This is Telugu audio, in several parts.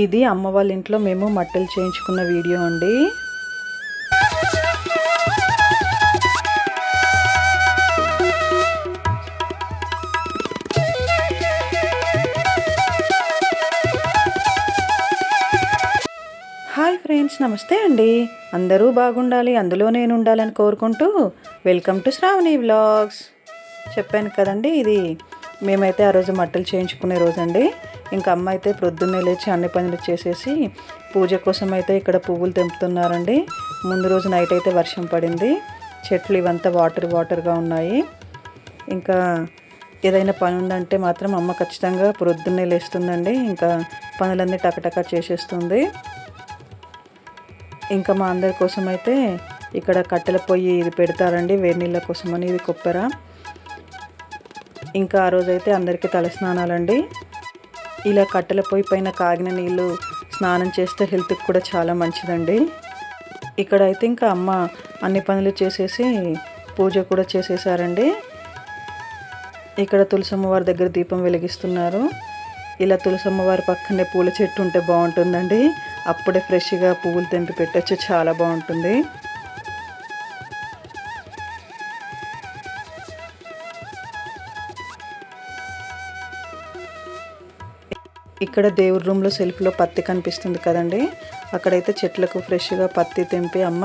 ఇది అమ్మ వాళ్ళ ఇంట్లో మేము మట్టలు చేయించుకున్న వీడియో అండి. హాయ్ ఫ్రెండ్స్ నమస్తే అండి. అందరూ బాగుండాలి అందులో నేను ఉండాలని కోరుకుంటూ వెల్కమ్ టు శ్రావణి వ్లాగ్స్. చెప్పాను కదండి ఇది. మేమైతే ఆ రోజు మట్టలు చేయించుకునే రోజు అండి ఇంకా అమ్మ అయితే ప్రొద్దున్నే లేచి అన్ని పనులు చేసేసి పూజ కోసం అయితే ఇక్కడ పువ్వులు తెంపుతున్నారండి. ముందు రోజు నైట్ అయితే వర్షం పడింది. చెట్లు ఇవంతా వాటర్ వాటర్గా ఉన్నాయి. ఇంకా ఏదైనా పని ఉందంటే మాత్రం అమ్మ ఖచ్చితంగా ప్రొద్దున్నే లేస్తుందండి. ఇంకా పనులన్నీ టకటక చేసేస్తుంది. ఇంకా మా అందరి కోసం అయితే ఇక్కడ కట్టెల పొయ్యి ఇది పెడతారండి. వేడి నీళ్ళ కోసం అని ఇది కొప్పెర ఇంకా ఆ రోజైతే అందరికీ తలస్నానాలండి. ఇలా కట్టెల పొయ్యి పైన కాగిన నీళ్ళు స్నానం చేస్తే హెల్త్కి కూడా చాలా మంచిదండి. ఇక్కడ అయితే ఇంకా అమ్మ అన్ని పనులు చేసేసి పూజ కూడా చేసేసారండి. ఇక్కడ తులసమ్మవారి దగ్గర దీపం వెలిగిస్తున్నారు. ఇలా తులసమ్మవారి పక్కనే పూల చెట్టు ఉంటే బాగుంటుందండి. అప్పుడే ఫ్రెష్గా పువ్వులు తెంపి పెట్టచ్చు చాలా బాగుంటుంది. ఇక్కడ దేవుడి రూమ్లో సెల్ఫ్లో పత్తి కనిపిస్తుంది కదండి. అక్కడైతే చెట్లకు ఫ్రెష్గా పత్తి తెంపి అమ్మ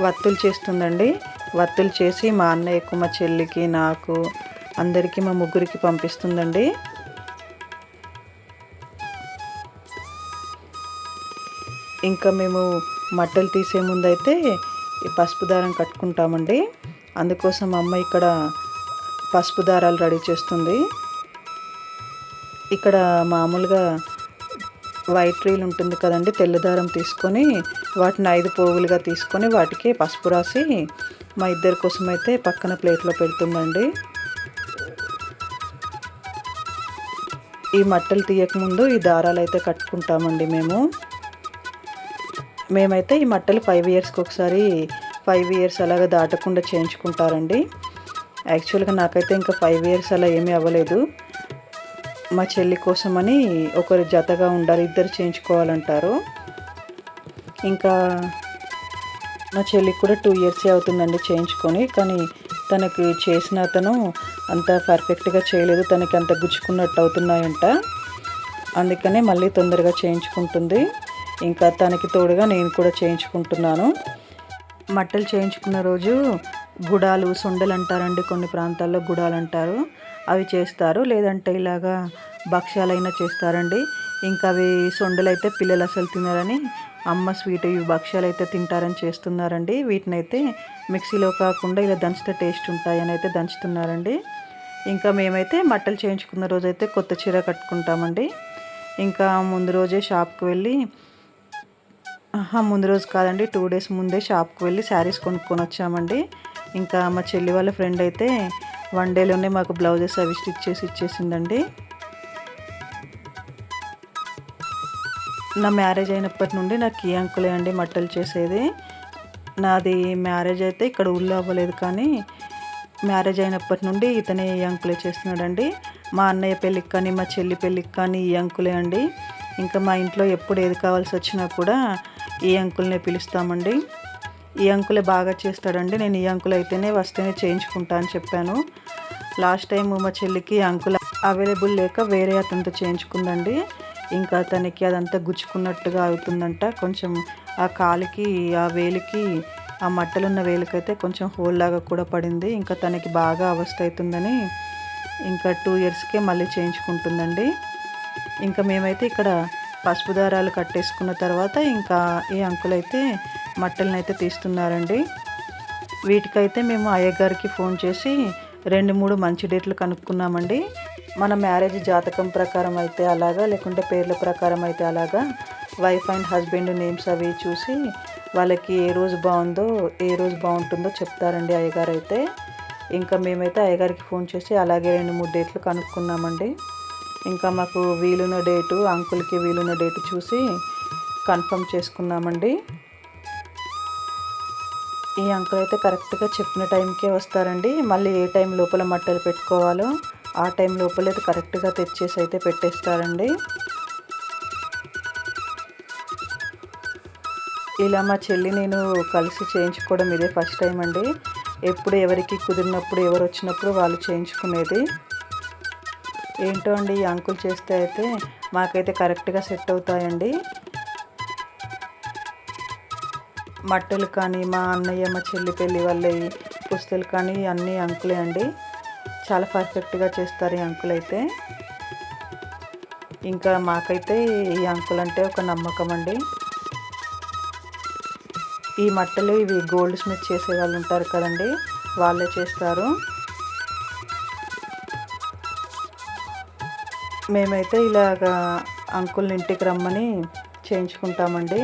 వత్తులు చేస్తుందండి. వత్తులు చేసి మా అన్నయ్యకు మా చెల్లికి నాకు అందరికీ మా ముగ్గురికి పంపిస్తుందండి. ఇంకా మేము మట్టలు తీసే ముందు అయితే పసుపు దారం కట్టుకుంటామండి. అందుకోసం అమ్మ ఇక్కడ పసుపు దారాలు రెడీ చేస్తుంది. ఇక్కడ మామూలుగా వైట్ రీల్ ఉంటుంది కదండి తెల్ల దారం తీసుకొని వాటిని ఐదు పోగులుగా తీసుకొని వాటికి పసుపు రాసి మా ఇద్దరి కోసం అయితే పక్కన ప్లేట్లో పెడుతుందండి. ఈ మట్టలు తీయకముందు ఈ దారాలు అయితే కట్టుకుంటామండి మేము. మేమైతే ఈ మట్టలు ఫైవ్ ఇయర్స్కి ఒకసారి ఫైవ్ ఇయర్స్ అలాగా దాటకుండా చేయించుకుంటారండి. యాక్చువల్గా నాకైతే ఇంకా ఫైవ్ ఇయర్స్ అలా ఏమీ అవ్వలేదు. మా చెల్లి కోసమని ఒకరు జతగా ఉండాలి ఇద్దరు చేయించుకోవాలంటారు. ఇంకా మా చెల్లికి కూడా టూ ఇయర్సే అవుతుందండి చేయించుకొని కానీ తనకు చేసిన అతను అంత పర్ఫెక్ట్గా చేయలేదు తనకి అంత గుచ్చుకున్నట్టు అవుతున్నాయంట. అందుకనే మళ్ళీ తొందరగా చేయించుకుంటుంది. ఇంకా తనకి తోడుగా నేను కూడా చేయించుకుంటున్నాను. మట్టలు చేయించుకున్న రోజు గుడాలు సొండలు అంటారండి కొన్ని ప్రాంతాల్లో గుడాలు అంటారు అవి చేస్తారు. లేదంటే ఇలాగా భక్ష్యాలైనా చేస్తారండి. ఇంకా అవి సొండలు అయితే పిల్లలు అసలు తినారని అమ్మ స్వీట్ ఇవి భక్ష్యాలు అయితే తింటారని చేస్తున్నారండి. వీటిని అయితే మిక్సీలో కాకుండా ఇలా దంచితే టేస్ట్ ఉంటాయని అయితే దంచుతున్నారండి. ఇంకా మేమైతే మట్టలు చేయించుకున్న రోజైతే కొత్త చీర కట్టుకుంటామండి. ఇంకా ముందు రోజే షాప్కి వెళ్ళి ముందు రోజు కాదండి టూ డేస్ ముందే షాప్కి వెళ్ళి శారీస్ కొనుక్కొని వచ్చామండి ఇంకా మా చెల్లి వాళ్ళ ఫ్రెండ్ అయితే వన్ డేలోనే మాకు బ్లౌజెస్ అవి స్టిచ్ చేసి ఇచ్చేసిందండి. నా మ్యారేజ్ అయినప్పటి నుండి నాకు ఈ అంకులే అండి మట్టలు చేసేది. నాది మ్యారేజ్ అయితే ఇక్కడ ఊళ్ళో అవ్వలేదు కానీ మ్యారేజ్ అయినప్పటి నుండి ఇతనే ఈ అంకులే చేస్తున్నాడండి. మా అన్నయ్య పెళ్ళికి కానీ మా చెల్లి పెళ్ళికి కానీ ఈ అంకులే అండి. ఇంకా మా ఇంట్లో ఎప్పుడు ఏది కావాల్సి వచ్చినా కూడా ఈ అంకుల్నే పిలుస్తామండి. ఈ అంకులే బాగా చేస్తాడండి. నేను ఈ అంకులు అయితేనే వస్తేనే చేయించుకుంటా అని చెప్పాను. లాస్ట్ టైం మా చెల్లికి అంకుల్ అవైలబుల్ లేక వేరే అతనితో చేయించుకుందండి. ఇంకా తనకి అదంతా గుచ్చుకున్నట్టుగా అవుతుందంట. కొంచెం ఆ కాలికి ఆ వేలికి ఆ మట్టలున్న వేలికైతే కొంచెం హోల్ లాగా కూడా పడింది. ఇంకా తనకి బాగా అవస్థ అవుతుందని ఇంకా టూ ఇయర్స్కే మళ్ళీ చేయించుకుంటుందండి. ఇంకా మేమైతే ఇక్కడ పసుపు దారాలు కట్టేసుకున్న తర్వాత ఇంకా ఈ అంకులైతే మట్టలను అయితే తీస్తున్నారండి. వీటికైతే మేము అయ్యగారికి ఫోన్ చేసి రెండు మూడు మంచి డేట్లు కనుక్కున్నామండి. మన మ్యారేజ్ జాతకం ప్రకారం అయితే అలాగా లేకుంటే పేర్ల ప్రకారం అయితే అలాగా వైఫ్ అండ్ హస్బెండ్ నేమ్స్ అవి చూసి వాళ్ళకి ఏ రోజు బాగుందో ఏ రోజు బాగుంటుందో చెప్తారండి అయ్యగారు అయితే ఇంకా మేమైతే అయ్యగారికి ఫోన్ చేసి అలాగే రెండు మూడు డేట్లు కనుక్కున్నామండి. ఇంకా మాకు వీలున్న డేటు అంకుల్కి వీలున్న డేటు చూసి కన్ఫర్మ్ చేసుకున్నామండి. ఈ అంకుల్ అయితే కరెక్ట్గా చెప్పిన టైంకే వస్తారండి. మళ్ళీ ఏ టైం లోపల మట్టలు పెట్టుకోవాలో ఆ టైం లోపల అయితే కరెక్ట్గా తెచ్చేసి అయితే పెట్టేస్తారండి. ఇలా మా చెల్లి నేను కలిసి చేయించుకోవడం ఇదే ఫస్ట్ టైం అండి. ఎప్పుడు ఎవరికి కుదిరినప్పుడు ఎవరు వచ్చినప్పుడు వాళ్ళు చేయించుకునేది. ఏంటో అండి ఈ అంకులు చేస్తే అయితే మాకైతే కరెక్ట్గా సెట్ అవుతాయండి. మట్టలు కానీ మా అన్నయ్య మా చెల్లి పెళ్ళి వాళ్ళ పుస్తలు కానీ అన్నీ అంకులే అండి. చాలా పర్ఫెక్ట్గా చేస్తారు ఈ అంకుల్ అయితే ఇంకా మాకైతే ఈ అంకుల్ అంటే ఒక నమ్మకం అండి. ఈ మట్టలు ఇవి గోల్డ్ స్మిత్ చేసే వాళ్ళు ఉంటారు కదండి వాళ్ళే చేస్తారు. మేమైతే ఇలాగా అంకుల్ని ఇంటికి రమ్మని చేయించుకుంటామండి.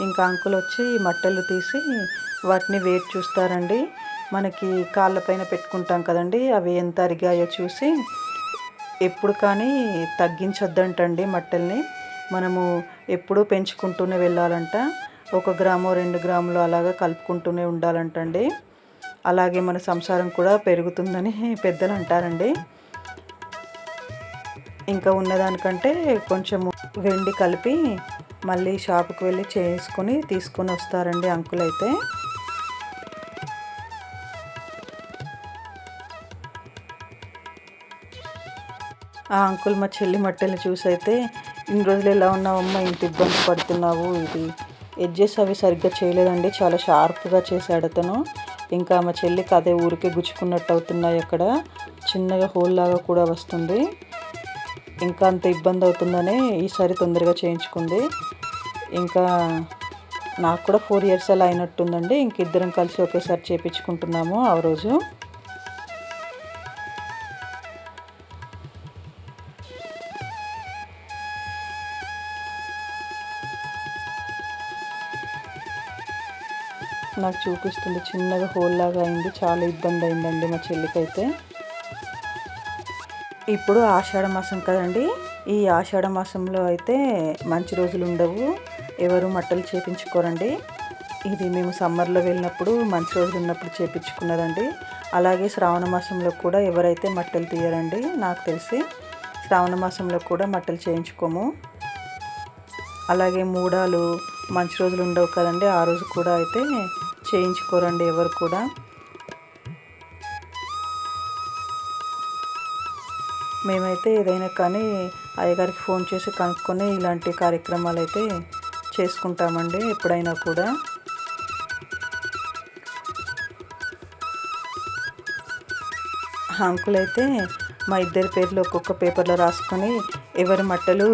ఇంకా అంకుల్ వచ్చి మట్టెలు తీసి వాటిని వెయిట్ చూస్తారండి. మనకి కాళ్ళపైన పెట్టుకుంటాం కదండి అవి ఎంత అరిగాయో చూసి. ఎప్పుడు కానీ తగ్గించొద్దంటండి మట్టెల్ని. మనము ఎప్పుడూ పెంచుకుంటూనే వెళ్ళాలంట. ఒక గ్రాము రెండు గ్రాములు అలాగా కలుపుకుంటూనే ఉండాలంటండి. అలాగే మన సంసారం కూడా పెరుగుతుందని పెద్దలు అంటారండి ఇంకా ఉన్నదానికంటే కొంచెము వెండి కలిపి మళ్ళీ షాప్కి వెళ్ళి చేసుకొని తీసుకొని వస్తారండి అంకుల్ అయితే ఆ అంకుల్ మా చెల్లి మట్టెలు చూసి అయితే ఇన్ని రోజులు ఎలా ఉన్నావమ్మా ఇంత ఇబ్బంది పడుతున్నావు ఇది. ఎడ్జెస్ అవి సరిగ్గా చేయలేదండి. చాలా షార్ప్గా చేశాడు అతను. ఇంకా మా చెల్లికి అదే ఊరికే గుచ్చుకున్నట్టు అవుతున్నాయి అక్కడ. చిన్నగా హోల్ లాగా కూడా వస్తుంది. ఇంకా అంత ఇబ్బంది అవుతుందని ఈసారి తొందరగా చేయించుకుంది. ఇంకా నాకు కూడా ఫోర్ ఇయర్స్ అలా అయినట్టుందండి. ఇంక ఇద్దరం కలిసి ఒకేసారి చేపించుకుంటున్నాము ఆ రోజు. నాకు చూపిస్తుంది చిన్నగా హోల్ లాగా అయింది. చాలా ఇబ్బంది అయిందండి మా చెల్లికైతే. ఇప్పుడు ఆషాఢ మాసం కదండి. ఈ ఆషాఢ మాసంలో అయితే మంచి రోజులు ఉండవు. ఎవరు మట్టలు చేపించుకోరండి. ఇది మేము సమ్మర్లో వెళ్ళినప్పుడు మంచి రోజులు ఉన్నప్పుడు చేపించుకున్నదండి. అలాగే శ్రావణ మాసంలో కూడా ఎవరైతే మట్టలు తీయరండి నాకు తెలిసి శ్రావణ మాసంలో కూడా మట్టలు చేయించుకోము. అలాగే మూడాలు మంచి రోజులు ఉండవు కదండి ఆ రోజు కూడా అయితే చేయించుకోరండి ఎవరు కూడా. మేమైతే ఏదైనా కానీ అయ్యగారికి ఫోన్ చేసి కనుక్కొని ఇలాంటి కార్యక్రమాలు అయితే చేసుకుంటామండి ఎప్పుడైనా కూడా. అంకుల్ అయితే మా ఇద్దరి పేర్లు ఒక్కొక్క పేపర్లో రాసుకొని ఎవరి మట్టలు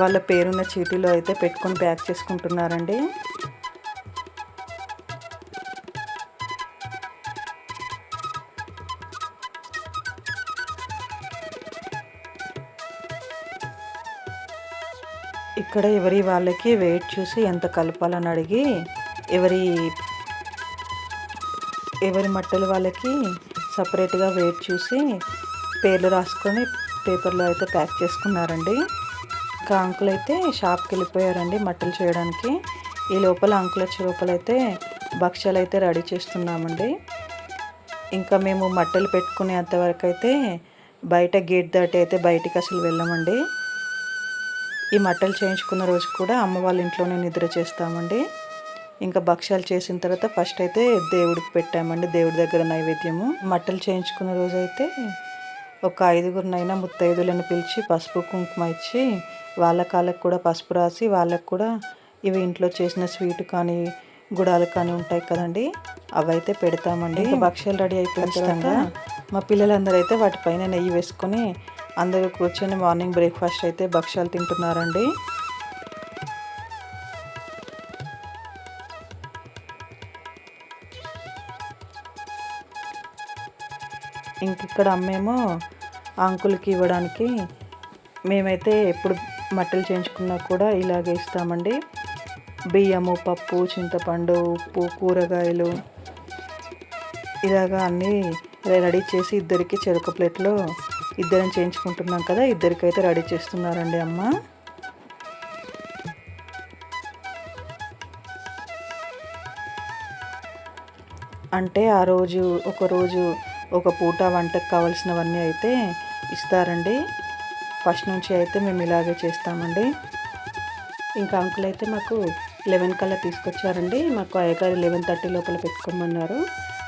వాళ్ళ పేరున్న చీటీలో అయితే పెట్టుకొని ప్యాక్ చేసుకుంటున్నారండి. ఇక్కడ ఎవరి వాళ్ళకి వెయిట్ చూసి ఎంత కలపాలని అడిగి ఎవరి ఎవరి మట్టలు వాళ్ళకి సపరేట్గా వెయిట్ చూసి పేర్లు రాసుకొని పేపర్లో అయితే ప్యాక్ చేసుకున్నారండి. ఇంకా అంకుల్ అయితే షాప్కి వెళ్ళిపోయారండి మట్టలు చేయడానికి. ఈ లోపల అంకుల్ వచ్చే లోపల అయితే భక్ష్యాలు అయితే రెడీ చేస్తున్నామండి. ఇంకా మేము మట్టలు పెట్టుకునేంతవరకు అయితే బయట గేట్ దాటి అయితే బయటికి అసలు వెళ్ళామండి. ఈ మట్టలు చేయించుకున్న రోజు కూడా అమ్మ వాళ్ళ ఇంట్లోనే నిద్ర చేస్తామండి. ఇంకా భక్ష్యాలు చేసిన తర్వాత ఫస్ట్ అయితే దేవుడికి పెట్టామండి దేవుడి దగ్గర నైవేద్యము. మట్టలు చేయించుకున్న రోజు అయితే ఒక ఐదుగురినైనా ముత్తైదులను పిలిచి పసుపు కుంకుమ ఇచ్చి వాళ్ళ కాళ్ళకు కూడా పసుపు రాసి వాళ్ళకు కూడా ఇవి ఇంట్లో చేసిన స్వీట్ కానీ గుడాలు కానీ ఉంటాయి కదండి అవైతే పెడతామండి. భక్ష్యాలు రెడీ అయిపోయిన తర్వాత మా పిల్లలందరూ అయితే వాటిపైన నెయ్యి వేసుకొని అందరూ కూర్చొని మార్నింగ్ బ్రేక్ఫాస్ట్ అయితే భక్ష్యాలు తింటున్నారండి. ఇంక ఇక్కడ అమ్మేమో అంకులకి ఇవ్వడానికి మేమైతే ఎప్పుడు మట్టలు చేయించుకున్నా కూడా ఇలాగే ఇస్తామండి. బియ్యము పప్పు చింతపండు ఉప్పు కూరగాయలు ఇలాగా అన్నీ రెడీ చేసి ఇద్దరికి చెరుకు ప్లేట్లో ఇద్దరం చేయించుకుంటున్నాం కదా ఇద్దరికైతే రెడీ చేస్తున్నారండి అమ్మ. అంటే ఆ రోజు ఒకరోజు ఒక పూట వంటకు కావాల్సినవన్నీ అయితే ఇస్తారండి. ఫస్ట్ నుంచి అయితే మేము ఇలాగే చేస్తామండి. ఇంకా అంకుల్ అయితే మాకు లెవెన్ కల్లా తీసుకొచ్చారండి. మాకు అయ్యగారు లెవెన్ థర్టీ లోపల పెట్టుకోమన్నారు.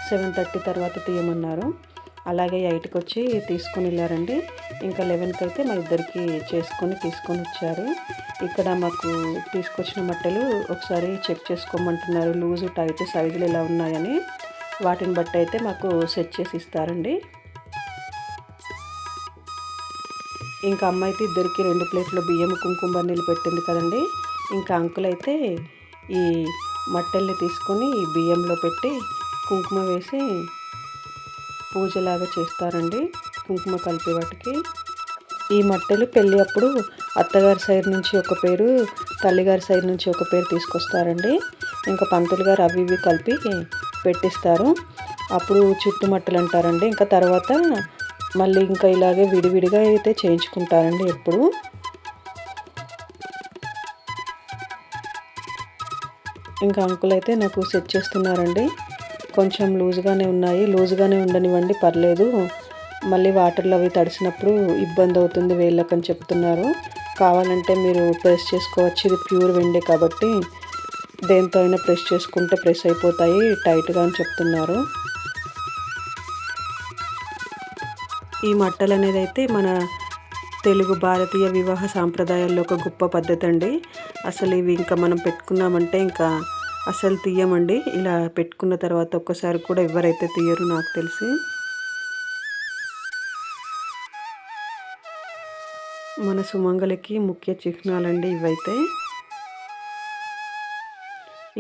సెవెన్ థర్టీ తర్వాత తీయమన్నారు. అలాగే ఎయిట్కి వచ్చి తీసుకొని వెళ్ళారండి ఇంకా లెవెన్కి అయితే మా ఇద్దరికి చేసుకొని తీసుకొని వచ్చారు ఇక్కడ మాకు తీసుకొచ్చిన మట్టలు ఒకసారి చెక్ చేసుకోమంటున్నారు. లూజు టైట్ సైజులు ఎలా ఉన్నాయని. వాటిని బట్టి అయితే మాకు సెట్ చేసి ఇస్తారండి. ఇంకా అమ్మ అయితే ఇద్దరికి రెండు ప్లేట్లు బియ్యం కుంకుమ నీళ్ళు పెట్టింది కదండి. ఇంకా అంకుల్ అయితే ఈ మట్టెల్ని తీసుకొని బియ్యంలో పెట్టి కుంకుమ వేసి పూజలాగా చేస్తారండి. కుంకుమ కలిపి వాటికి. ఈ మట్టెలు పెళ్ళి అప్పుడు అత్తగారి సైడ్ నుంచి ఒక పేరు తల్లిగారి సైడ్ నుంచి ఒక పేరు తీసుకొస్తారండి. ఇంకా పంతులు గారు అవి ఇవి కలిపి పెట్టిస్తారు. అప్పుడు చుట్టుమట్టలు అంటారండి. ఇంకా తర్వాత మళ్ళీ ఇంకా ఇలాగే విడివిడిగా అయితే చేయించుకుంటారండి ఎప్పుడు. ఇంకా అంకుల్ అయితే నాకు సెట్ చేస్తున్నారండి. కొంచెం లూజ్గానే ఉన్నాయి. లూజ్గానే ఉండనివ్వండి పర్లేదు. మళ్ళీ వాటర్లో అవి తడిసినప్పుడు ఇబ్బంది అవుతుంది వేళ్ళకని చెప్తున్నారు. కావాలంటే మీరు ప్రెస్ చేసుకోవచ్చు. ఇది ప్యూర్ విండే కాబట్టి దేంతో అయినా ప్రెస్ చేసుకుంటే ప్రెస్ అయిపోతాయి. టైట్గా అని చెప్తున్నారు. ఈ మట్టలు అనేది అయితే మన తెలుగు భారతీయ వివాహ సాంప్రదాయాల్లో ఒక గొప్ప పద్ధతి అండి. అసలు ఇవి ఇంకా మనం పెట్టుకున్నామంటే ఇంకా అసలు తీయమండి. ఇలా పెట్టుకున్న తర్వాత ఒక్కసారి కూడా ఎవరైతే తీయరు నాకు తెలిసి. మన సుమంగళకి ముఖ్య చిహ్నాలండి ఇవైతే.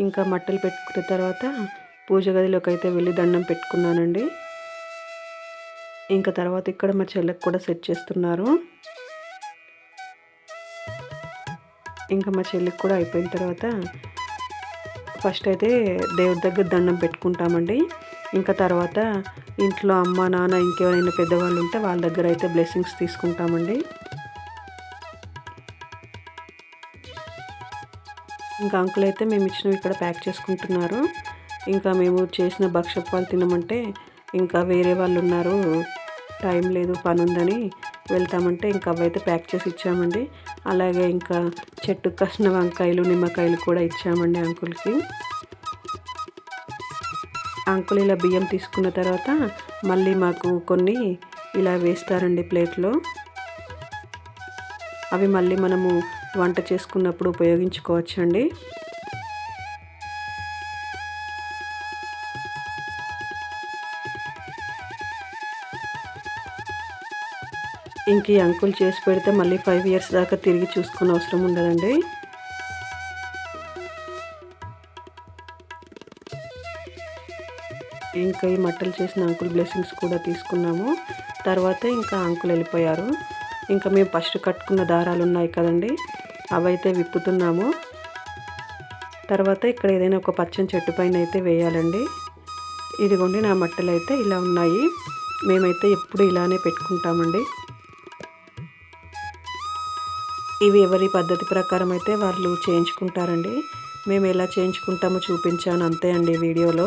ఇంకా మట్టలు పెట్టుకున్న తర్వాత పూజ గదిలోకి అయితే వెళ్ళి దండం పెట్టుకున్నానండి. ఇంకా తర్వాత ఇక్కడ మా చెల్లెకి కూడా సెట్ చేస్తున్నారు. ఇంకా మా చెల్లికి కూడా అయిపోయిన తర్వాత ఫస్ట్ అయితే దేవుడి దగ్గర దండం పెట్టుకుంటామండి. ఇంకా తర్వాత ఇంట్లో అమ్మ నాన్న ఇంకెవరైనా పెద్దవాళ్ళు ఉంటే వాళ్ళ దగ్గర అయితే బ్లెస్సింగ్స్ తీసుకుంటామండి. ఇంకా అంకుల్ అయితే మేము ఇచ్చినవి ఇక్కడ ప్యాక్ చేసుకుంటున్నారు. ఇంకా మేము చేసిన భక్షపాలు తినమంటే ఇంకా వేరే వాళ్ళు ఉన్నారు. టైం లేదు పని ఉందని వెళ్తామంటే ఇంకా అవైతే ప్యాక్ చేసి ఇచ్చామండి. అలాగే ఇంకా చెట్టు కష్ణ వంకాయలు నిమ్మకాయలు కూడా ఇచ్చామండి అంకుల్కి. అంకుల్ ఇలా బియ్యం తీసుకున్న తర్వాత మళ్ళీ మాకు కొన్ని ఇలా వేస్తారండి ప్లేట్లో. అవి మళ్ళీ మనము వంట చేసుకున్నప్పుడు ఉపయోగించుకోవచ్చండి. ఇంక ఈ అంకుల్ చేసి పెడితే మళ్ళీ ఫైవ్ ఇయర్స్ దాకా తిరిగి చూసుకునే అవసరం ఉండదండి. ఇంకా ఈ మట్టలు చేసిన అంకుల్ బ్లెస్సింగ్స్ కూడా తీసుకున్నాము. తర్వాత ఇంకా అంకుల్ వెళ్ళిపోయారు. ఇంకా మేము ఫస్ట్ కట్టుకున్న దారాలు ఉన్నాయి కదండి అవైతే విప్పుతున్నాము. తర్వాత ఇక్కడ ఏదైనా ఒక పచ్చని చెట్టు పైన అయితే వేయాలండి. ఇదిగోండి నా మట్టలు అయితే ఇలా ఉన్నాయి. మేమైతే ఎప్పుడు ఇలానే పెట్టుకుంటామండి. ఇవి ఎవరి పద్ధతి ప్రకారం అయితే వాళ్ళు చేయించుకుంటారండి. మేము ఎలా చేయించుకుంటామో చూపించాను అంతే అండి వీడియోలో.